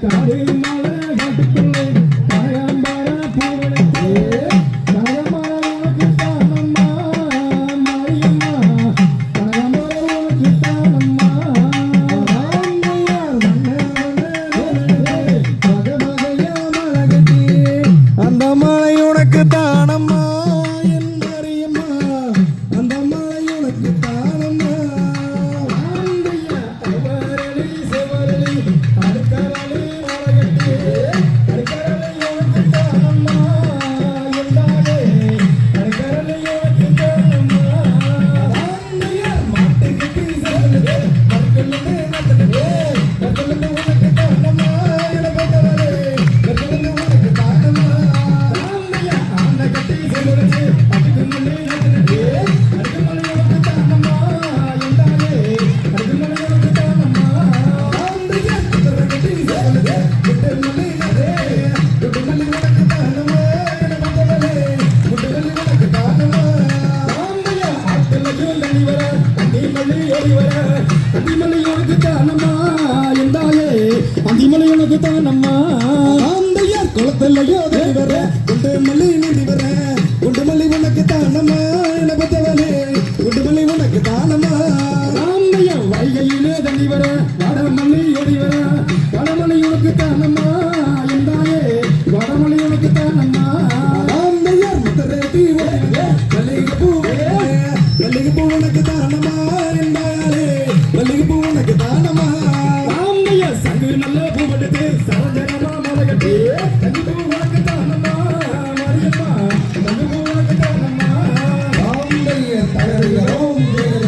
Karima. தேடி வர அந்திமலை உனக்கு தானம்மா என்றாயே. அந்திமலை உனக்கு தானம்மா. ஆந்தையார் தலைவர்கள்